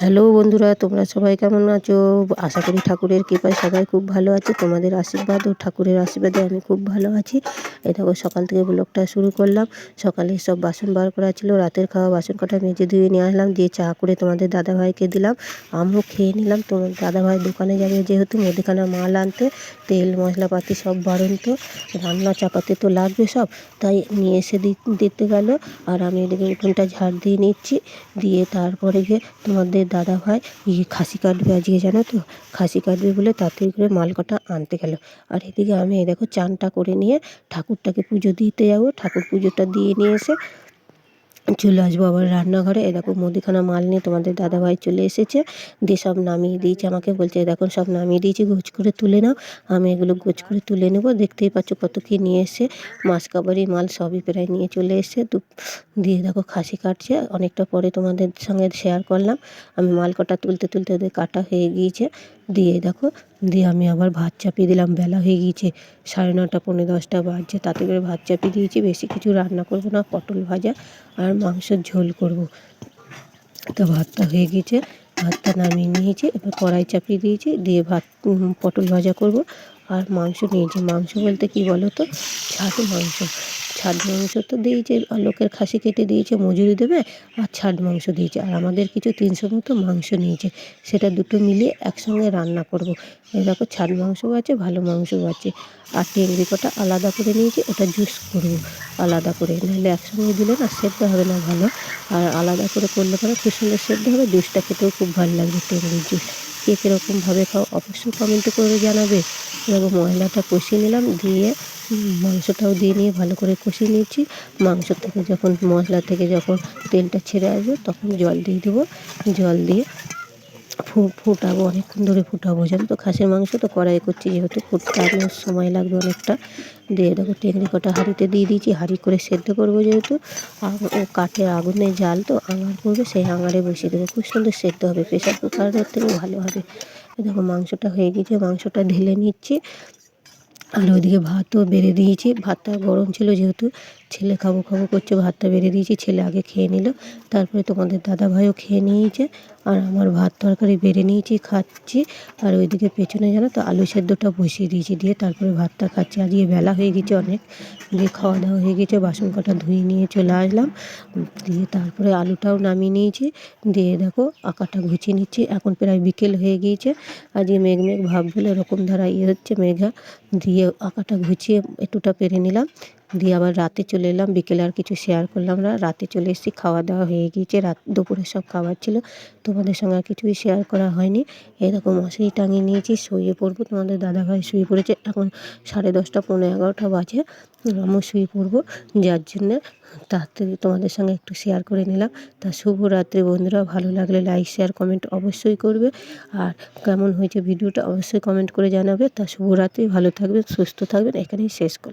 Hello বন্ধুরা, তোমরা সবাই কেমন আছো? আশা করি ঠাকুরের কৃপায় সবাই খুব ভালো আছে। তোমাদের আশীর্বাদ ও ঠাকুরের আশীর্বাদে আমি খুব ভালো আছি। এই দেখো সকাল থেকে ব্লগটা শুরু করলাম। সকালে সব বাসন বার করা ছিল, রাতের খাওয়া বাসন কটা মেজে ধুয়ে নিয়ে আসলাম, দিয়ে চা করে তোমাদের দাদাভাইকে দিলাম। আমিও খেয়ে নিলাম। তোমার দাদাভাই দোকানে যাবে যেহেতু মুদিখানা মাল আনতে, তেল, মশলাপাতি সব বাড়ন্ত, রান্না চাপাতে তো লাগবে সব, তাই নিয়ে এসে দিতে গেল। আর আমি এদিকে উঠোনটা ঝাড় দিয়ে নিচ্ছি, দিয়ে তারপরে গিয়ে তোমাদের দাদা ভাই ইয়ে খাসি কাটবে আজকে, জানো তো? খাসি কাটবে বলে তাড়াতাড়ি করে মাল কটা আনতে গেল। আর এদিকে আমি দেখো চানটা করে নিয়ে ঠাকুরটাকে পুজো দিতে যাব। ঠাকুর পুজোটা দিয়ে নিয়ে এসে চলে আসব আবার রান্নাঘরে। এ দেখো মুদিখানা মাল নিয়ে তোমাদের দাদাভাই চলে এসেছে। দিয়ে সব নামিয়ে দিয়েছে আমাকে। বলছে দেখো সব নামিয়ে দিয়েছি, গোছ করে তুলে নাও। আমি এগুলো গোছ করে তুলে নেব। দেখতেই পাচ্ছ কত কী নিয়ে এসে মাছ কাবারি মাল সবই প্রায় নিয়ে চলে এসে দিয়ে দেখো খাসি কাটছে। অনেকটা পরে তোমাদের সঙ্গে শেয়ার করলাম। আমি মাল কটা তুলতে তুলতে ওদের কাটা হয়ে গিয়েছে। দিয়ে দেখো, দিয়ে আমি আবার ভাত চাপিয়ে দিলাম। বেলা হয়ে গিয়েছে সাড়ে নটা, পৌনে দশটা বাজছে। তাতে করে ভাত চাপিয়ে দিয়েছি। বেশি কিছু রান্না করব না, পটল ভাজা। আর মাংসের ঝোল করব। তো ভাতটা হয়ে গিয়েছে ভাতটা নামিয়ে নিয়েছি, এবার কড়াই চাপিয়ে দিয়েছি, দিয়ে ভাত পটল ভাজা করব। আর মাংস নিয়েছি। মাংস বলতে কি বলো তো ছাট মাংস। ছাদ মাংস তো দিয়েছে লোকের খাসি কেটে দিয়েছে, মজুরি দেবে, আর ছাদ মাংস দিয়েছে, আর আমাদের কিছু তিনশো মতো মাংস নিয়েছে। সেটা দুটো মিলিয়ে একসঙ্গে রান্না করব। দেখো ছাদ মাংসও আছে, ভালো মাংসও আছে। আর টেংরি কটা আলাদা করে নিয়েছি, ওটা জুস করব, আলাদা করে। নাহলে একসঙ্গে দিলে না সেদ্ধ হবে না ভালো। আর আলাদা করে করলে পরে খুব সুন্দর সেদ্ধ হবে, জুসটা খেতেও খুব ভালো লাগবে টেংরির জুস। কে কীরকমভাবে খাও অবশ্যই কমেন্ট করে জানাবে। এরকম ময়লাটা কষিয়ে নিলাম, দিয়ে মাংসটাও দিয়ে নিয়ে ভালো করে কষিয়ে নিয়েছি। মাংস থেকে যখন, মশলা থেকে যখন তেলটা ছেড়ে আসবে, তখন জল দিয়ে দেবো। জল দিয়ে ফু, ফুটাবো, অনেকক্ষণ ধরে ফুটাবো। জানো তো খাসির মাংস তো কড়াই করছি, যেহেতু ফুটতে সময় লাগবে অনেকটা। দিয়ে দেখো টেংরি কটা হাঁড়িতে দিয়ে দিয়েছি, হাঁড়ি করে সেদ্ধ করব যেহেতু। ও কাঠের আগুনে জাল তো আঙার করবে সেই আঙারে বসিয়ে দেবো। খুব সুন্দর সেদ্ধ হবে, প্রেশার কুকারের থেকেও ভালো হবে দেখো মাংসটা হয়ে গিয়েছে, মাংসটা ঢেলে নিচ্ছি। আর ওইদিকে ভাতও বেড়ে দিয়েছি। ভাতটা গরম ছিল যেহেতু, ছেলে খাব খাব করছে, ভাতটা বেড়ে দিয়েছি, ছেলে আগে খেয়ে নিল। তারপরে তোমাদের দাদা ভাইও খেয়ে নিয়েছে, আর আমার ভাত তরকারি বেড়ে নিয়েছি, খাচ্ছি। আর ওইদিকে পেছনে জানো তো, আলু সেদ্ধটা বসিয়ে দিয়েছি দিয়ে তারপরে ভাতটা খাচ্ছি। আজকে বেলা হয়ে গেছে অনেক, দিয়ে খাওয়া দাওয়া হয়ে গেছে, বাসন কটা ধুয়ে নিয়ে চলে আসলাম। দিয়ে তারপরে আলুটাও নামিয়ে নিয়েছি। দিয়ে দেখো আঁকাটা ঘুচিয়ে নিচ্ছি, এখন প্রায় বিকেল হয়ে গিয়েছে। আজকে মেঘ মেঘ ভাব বলে এরকম ধারা ইয়ে হচ্ছে, মেঘা। দিয়ে আঁকাটা ঘুচিয়ে একটুটা পেরে নিলাম। দিয়ে আবার রাতে চলে এলাম। বিকেলে আর কিছু শেয়ার করলাম না। রাতে চলে এসেছি, খাওয়া দাওয়া হয়ে গিয়েছে। রাত দুপুরে সব খাবার ছিল। তোমাদের সঙ্গে আর কিছুই শেয়ার করা হয়নি। এরকম মশারি টাঙিয়ে নিয়েছি, শুয়ে পড়ব। তোমাদের দাদাভাই শুয়ে পড়েছে। এখন সাড়ে দশটা পনেরো এগারোটা বাজে। আমিও শুয়ে পড়ব। যার জন্যে তাড়াতাড়ি তোমাদের সঙ্গে একটু শেয়ার করে নিলাম। তা শুভরাত্রি বন্ধুরা। ভালো লাগলে লাইক শেয়ার কমেন্ট অবশ্যই করবে। আর কেমন হয়েছে ভিডিওটা অবশ্যই কমেন্ট করে জানাবে। তা শুভরাত্রি। ভালো থাকবেন, সুস্থ থাকবেন। এখানেই শেষ করলাম।